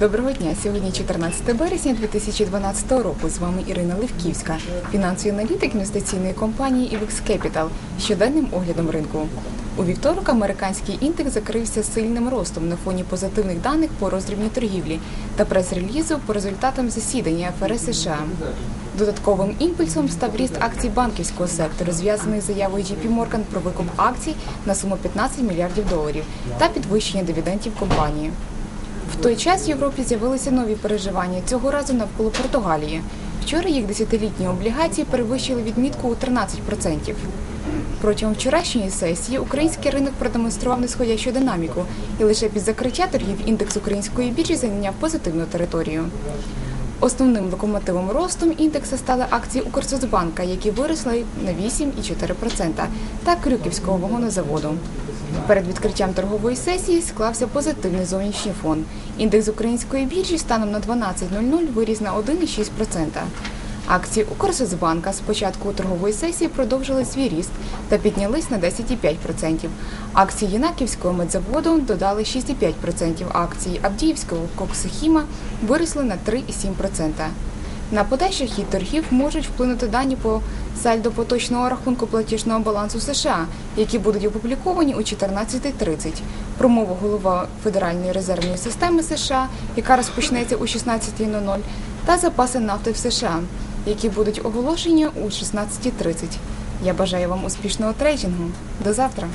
Доброго дня. Сьогодні 14 березня 2012 року. З вами Ірина Левківська, фінансовий аналітик інвестиційної компанії IVX Capital щоденним оглядом ринку. У вівторок американський індекс закрився сильним ростом на фоні позитивних даних по роздрібній торгівлі та прес-релізу по результатам засідання ФРС США. Додатковим імпульсом став ріст акцій банківського сектору, зв'язаний з заявою JP Morgan про викуп акцій на суму 15 мільярдів доларів та підвищення дивідендів компанії. В той час в Європі з'явилися нові переживання цього разу навколо Португалії. Вчора їх десятилітні облігації перевищили відмітку у 13%. Протягом вчорашньої сесії український ринок продемонстрував нисходящу динаміку, і лише під закриття торгів індекс української біржі зайняв позитивну територію. Основним локомотивом ростом індекса стали акції Укрсоцбанка, які виросли на 8,4%, та Крюківського вагонозаводу. Перед відкриттям торгової сесії склався позитивний зовнішній фон. Індекс української біржі станом на 12.00 виріс на 1,6%. Акції Укрсоцбанка з початку торгової сесії продовжили свій ріст та піднялись на 10,5%. Акції Єнаківського медзаводу додали 6,5%. Акції Авдіївського коксохіма виросли на 3,7%. На подальший хід торгів можуть вплинути дані по сальдо поточного рахунку платіжного балансу США, які будуть опубліковані о 14.30. Промова голова Федеральної резервної системи США, яка розпочнеться о 16.00, та запаси нафти в США, які будуть оголошені о 16.30. Я бажаю вам успішного трейдингу. До завтра.